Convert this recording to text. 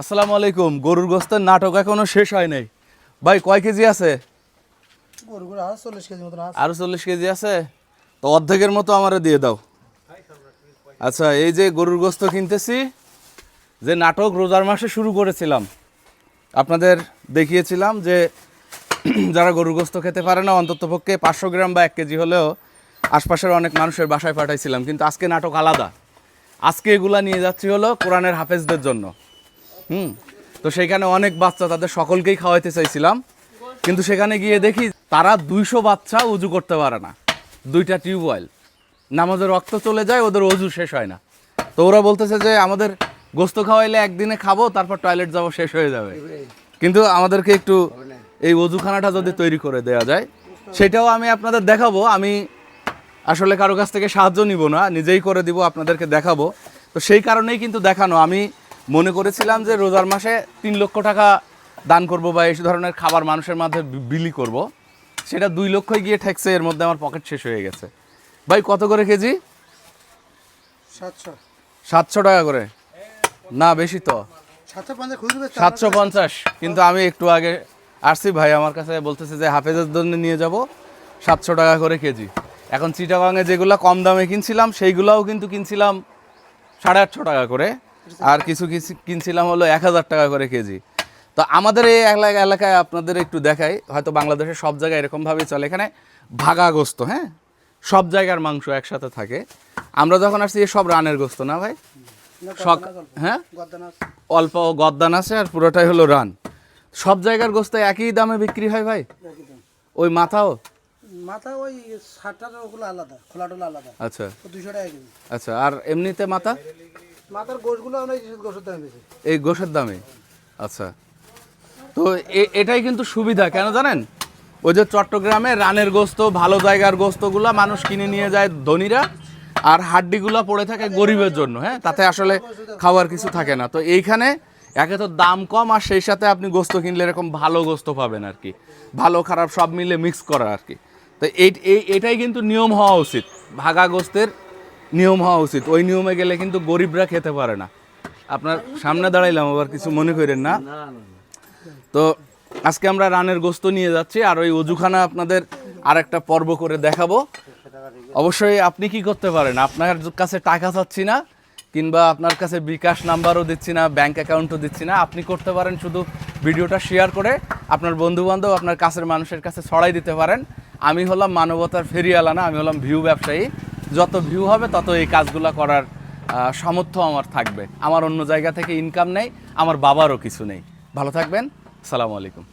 আসসালামু আলাইকুম। গরুর গোস্তের নাটক এখনও শেষ হয় নাই। ভাই কয় কেজি আছে? আরও চল্লিশ কেজি আছে। তো অর্ধেকের মতো আমারে দিয়ে দাও। আচ্ছা এই যে গরুর গোস্ত কিনতেছি যে নাটক রোজার মাসে শুরু করেছিলাম আপনাদের দেখিয়েছিলাম যে যারা গরুর গোস্ত খেতে পারে না অন্ততপক্ষে পাঁচশো গ্রাম বা এক কেজি হলেও আশপাশের অনেক মানুষের বাসায় পাঠাইছিলাম কিন্তু আজকে নাটক আলাদা। আজকে এগুলা নিয়ে যাচ্ছি হলো কোরআনের হাফেজদের জন্য। হুম। তো সেখানে অনেক বাচ্চা তাদের সকলকেই খাওয়াইতে চাইছিলাম। কিন্তু সেখানে গিয়ে দেখি তারা দুইশো বাচ্চা উজু করতে পারে না। দুইটা টিউবওয়েল নামাজের রক্ত চলে যায়, ওদের অজু শেষ হয় না। তো ওরা বলতেছে যে, আমাদের গোস্ত খাওয়াইলে একদিনে খাব, তারপর টয়লেট যাব, শেষ হয়ে যাবে। কিন্তু আমাদেরকে একটু এই অজুখানাটা যদি তৈরি করে দেওয়া যায়, সেটাও আমি আপনাদের দেখাবো। আমি আসলে কারও কাছ থেকে সাহায্য নিব না, নিজেই করে দিব, আপনাদেরকে দেখাবো। তো সেই কারণেই কিন্তু দেখানো। আমি মনে করেছিলাম যে রোজার মাসে তিন লক্ষ টাকা দান করব বা এই ধরনের খাবার মানুষের মাঝে বি- বিলি করব। সেটা দুই লক্ষই গিয়ে ঠেকছে এর মধ্যে আমার পকেট শেষ হয়ে গেছে। ভাই কত করে কেজি? সাতশো। সাতশো টাকা করে? না বেশি তো। সাতশো পঞ্চাশ সাতশো পঞ্চাশ। কিন্তু আমি একটু আগে আসছি ভাই আমার কাছে বলতেছে যে হাফেজের জন্য নিয়ে যাব সাতশো টাকা করে কেজি। এখন চিটাগাঙে যেগুলো কম দামে কিনছিলাম সেইগুলোও কিন্তু কিনছিলাম সাড়ে আটশো টাকা করে। আর কিছু কিছু কিনছিলাম হলো এক হাজার টাকা করে কেজি। তো আমাদের এই এলাকা এলাকায় আপনাদের একটু দেখাই হয়তো বাংলাদেশের সব জায়গায় এরকমভাবেই চলে। এখানে ভাগা গোস্ত হ্যাঁ? সব জায়গার মাংস একসাথে থাকে। আমরা যখন আসছি সব রানের গোস্ত না ভাই? সক হ্যাঁ? অল্প গদ্দান আছে আর পুরোটাই হলো রান। সব জায়গার গোস্ত একই দামে বিক্রি হয় ভাই? ওই মাথাও? মাথা ওই আলাদা আলাদা। আচ্ছা। দুশো টাকা আচ্ছা আর এমনিতে মাথা? মাথার গোশগুলো আমরা গোশের দামে বেশি এই গোশের দামে? আচ্ছা। তো এটাই কিন্তু সুবিধা, কেন জানেন? ওই যে চট্টগ্রামে রানের গোস্ত, ভালো জায়গার গোস্তগুলো মানুষ কিনে নিয়ে যায় ধনীরা, আর হাড্ডিগুলো পড়ে থাকে গরিবের জন্য হ্যাঁ? তাতে আসলে খাওয়ার কিছু থাকে না। তো এইখানে একে তো দাম কম, আর সেই সাথে আপনি গোস্ত কিনলে এরকম ভালো গোস্ত পাবেন আর কি। ভালো, খারাপ সব মিলে মিক্স করা আর কি। তো এই- এটাই কিন্তু নিয়ম হওয়া উচিত, ভাগা গোস্তের নিয়ম হওয়া উচিত। ওই নিয়মে গেলে কিন্তু গরিবরা খেতে পারে না। আপনার সামনে দাঁড়াইলাম, আবার কিছু মনে করেন না। তো আজকে আমরা রানের গোস্ত নিয়ে যাচ্ছি, আর ওই অজুখানা আপনাদের আরেকটা পর্ব করে দেখাবো। অবশ্যই আপনি কি করতে পারেন? আপনার কাছে টাকা চাচ্ছি না, কিংবা আপনার কাছে বিকাশ নাম্বারও দিচ্ছি না, ব্যাংক অ্যাকাউন্টও দিচ্ছি না। আপনি করতে পারেন শুধু ভিডিওটা শেয়ার করে আপনার বন্ধু বান্ধব আপনার কাছের মানুষের কাছে ছড়াই দিতে পারেন। আমি হলাম মানবতার ফেরিয়ালা না, আমি হলাম ভিউ ব্যবসায়ী। যত ভিউ হবে, তত এই কাজগুলো করার সামর্থ্য আমার থাকবে। আমার অন্য জায়গা থেকে ইনকাম নেই, আমার বাবারও কিছু নেই। ভালো থাকবেন, সালামু আলাইকুম।